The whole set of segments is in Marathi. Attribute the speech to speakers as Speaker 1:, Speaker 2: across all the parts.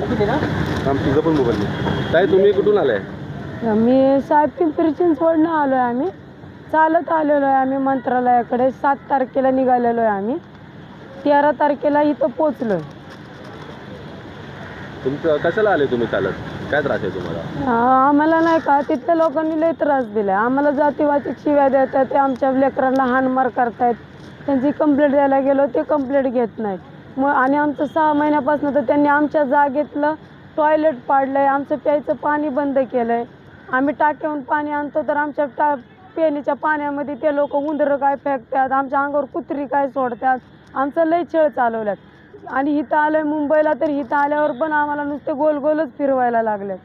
Speaker 1: तुझं पण मोबाईल नाही ताई तुम्ही कुठून आलाय?
Speaker 2: मी साहेब पिंपरी चिंचवडनं आलो आहे आम्ही. चालत आलेलो आहे आम्ही मंत्रालयाकडे. सात तारखेला निघालेलो आहे आम्ही. तेरा तारखेला इथं पोचलो
Speaker 1: तुमचं कशाला आले तुम्ही चालत? काय त्रास आहे तुम्हाला?
Speaker 2: आम्हाला नाही का तिथल्या लोकांनी लय त्रास दिलाय. आम्हाला जातीवाचक शिव्या देतात ते आमच्या लेकरांना हानमार करतायत. त्यांची कंप्लेंट द्यायला गेलो ते कंप्लेंट घेत नाहीत. मग आणि आमचं सहा महिन्यापासून तर त्यांनी आमच्या जागेतलं टॉयलेट पाडलं आहे आमचं प्यायचं पाणी बंद केलं आहे आम्ही टाक्याहून पाणी आणतो तर आमच्या टा पेनीच्या पाण्यामध्ये ते लोक उंदरं काय फेकतात आमच्या अंगावर कुत्री काय सोडतात आमचं लय छळ चालवल्यात. आणि इथं आलं मुंबईला तर इथं आल्यावर पण आम्हाला नुसते गोल गोलच फिरवायला लागलेत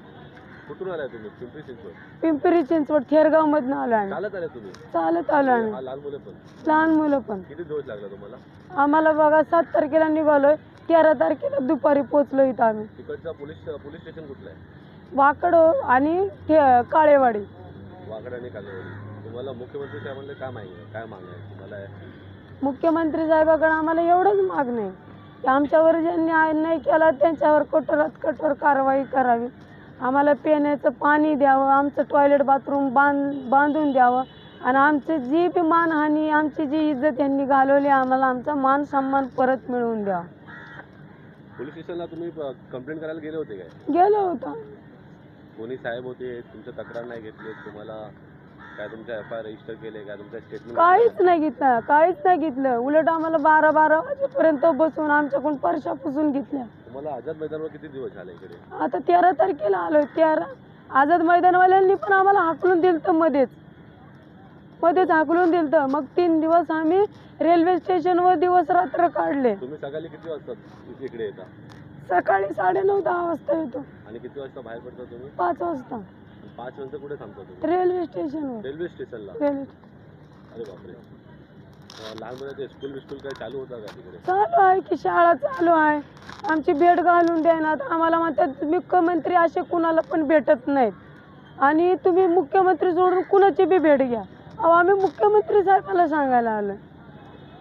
Speaker 1: कुठून आलाय तुम्ही? पिंपरी चिंचवड.
Speaker 2: पिंपरी चिंचवड थेरगाव मधनं आलो आम्ही.
Speaker 1: चालत आले तुम्ही?
Speaker 2: चालत आलो आम्ही.
Speaker 1: हा लहान मुलं पण.
Speaker 2: लहान मुलं पण.
Speaker 1: किती दिवस लागला तुम्हाला?
Speaker 2: आम्हाला बघा सात तारखेला निघालोय. तेरा तारखेला दुपारी पोचलो इथं आम्ही.
Speaker 1: तिकडचा पोलीस पोलीस स्टेशन कुठलं आहे?
Speaker 2: वाकडो आणि ते- काळेवाडी.
Speaker 1: वाकड आणि कागदवाडी तुम्हाला मुख्यमंत्री साहेबांना काय मागणी काय मागणी आहे? तुम्हाला
Speaker 2: मुख्यमंत्री साहेबाकडे आम्हाला एवढंच मागणं आहे. की आमच्यावर ज्यांनी अन्याय केला त्यांच्यावर कठोरात कठोर कारवाई करावी. आम्हाला पिण्याचं पाणी द्यावं आमचं टॉयलेट बाथरूम बांध बांधून द्यावं. आणि आमची जी बी मानहानी आमची जी इज्जत यांनी घालवली आम्हाला आमचा मान सन्मान परत मिळवून द्यावा
Speaker 1: पोलीस स्टेशनला तुम्ही कंप्लेंट करायला गेले होते काय?
Speaker 2: गेलो होतो.
Speaker 1: कोणी साहेब होते तुमचं तक्रार नाही घेतली तुम्हाला काय तुमच्या एफ आय रजिस्टर केले काय तुमच्या स्टेटमेंट
Speaker 2: काहीच नाही घेतलं काहीच नाही घेतलं. उलट आम्हाला बारा बारा वाजेपर्यंत बसून आमच्याकडून परशा पुसून घेतल्या.
Speaker 1: तुम्हाला आझाद मैदानावर किती दिवस झाले इकडे?
Speaker 2: आता तेरा तारखेला आलोय तेरा. आझाद मैदानवाल्यांनी पण आम्हाला हाकलून दिलं मध्येच. मध्येच हाकलून दिलं मग तीन दिवस आम्ही रेल्वे स्टेशनवर दिवस रात्र काढले.
Speaker 1: तुम्ही सकाळी किती वाजता इथे इकडे येता?
Speaker 2: सकाळी साडेनऊ दहा वाजता येतो.
Speaker 1: आणि किती वाजता बाहेर पडता तुम्ही?
Speaker 2: पाच वाजता.
Speaker 1: पाच नंतर कुठे थांबता तुम्ही?
Speaker 2: रेल्वे स्टेशनवर.
Speaker 1: रेल्वे स्टेशनला?
Speaker 2: रेल्वे
Speaker 1: अरे बापरे. लहान मुलाचे स्कूल बिस्कूल काही चालू होता का तिकडे?
Speaker 2: चालू आहे की शाळा चालू आहे. आमची भेट घालून देणार आम्हाला म्हणतात मुख्यमंत्री असे कुणाला पण भेटत नाहीत. आणि तुम्ही मुख्यमंत्री सोडून कुणाची बी भेट घ्या. अहो आम्ही मुख्यमंत्री साहेबाला सांगायला आलो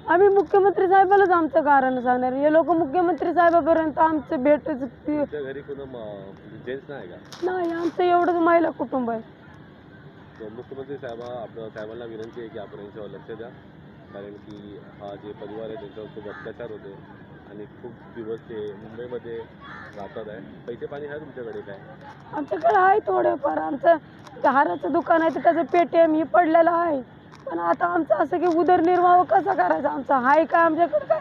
Speaker 2: आम्ही मुख्यमंत्री साहेबालाच आमचं कारण सांगणार हे लोक मुख्यमंत्री साहेबापर्यंत आमचं भेटच
Speaker 1: तुमच्या घरी कोण जेंट्स नाही का?
Speaker 2: नाही आमचं एवढंच महिला कुटुंब आहे.
Speaker 1: तर मुख्यमंत्री साहेबा साहेबांना विनंती आहे की आपण यांच्यावर लक्ष द्या. कारण की हा जे परिवार आहे त्यांच्यावर खूप अत्याचार होते आणि खूप दिवस ते मुंबईमध्ये राहतात आहे. पैसे पाणी आहे तुमच्याकडे काय?
Speaker 2: आमच्याकडे आहे थोडेफार. आमचं हाराचं दुकान आहे तर त्याचं पेटीएम ही पडलेलं आहे. पण आता आमचं असं की उदरनिर्वाह कसा करायचा? आमचा हाय काय आमच्याकडे काय?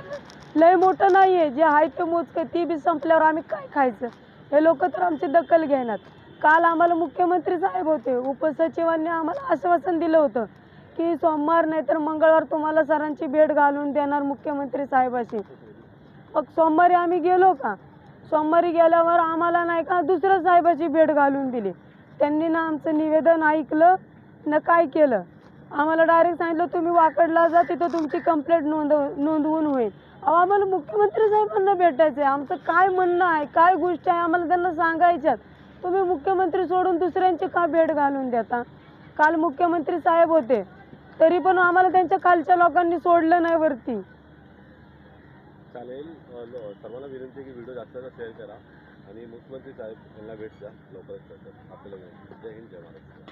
Speaker 2: लय मोठं नाही आहे जे आहे ते मोजकं ती बी संपल्यावर आम्ही काय खायचं? हे लोक तर आमची दखल घेणार. काल आम्हाला मुख्यमंत्री साहेब होते. उपसचिवांनी आम्हाला आश्वासन दिलं होतं. की सोमवार नाही तर मंगळवार तुम्हाला सरांची भेट घालून देणार मुख्यमंत्री साहेबाशी. मग सोमवारी आम्ही गेलो का? सोमवारी गेल्यावर आम्हाला नाही का दुसऱ्या साहेबाची भेट घालून दिली. त्यांनी ना आमचं निवेदन ऐकलं ना काय केलं? आम्हाला डायरेक्ट सांगितलं तुम्ही वाकडला जा तिथं तुमची कंप्लेंट नोंदव नोंदवून होईल. अहो आम्हाला मुख्यमंत्री साहेबांना भेटायचं आहे. आमचं काय म्हणणं आहे काय गोष्ट आहे आम्हाला त्यांना सांगायच्यात. तुम्ही मुख्यमंत्री सोडून दुसऱ्यांची का भेट घालून देता? काल मुख्यमंत्री साहेब होते. तरी पण आम्हाला त्यांच्या खालच्या लोकांनी सोडलं नाही वरती.
Speaker 1: चालेल. सर्वांना विनंती आहे की व्हिडिओ जास्त जास्त शेअर करा. आणि मुख्यमंत्री साहेब यांना भेट द्या लवकरात लवकर. आपल्याला जय हिंद जय महाराष्ट्र.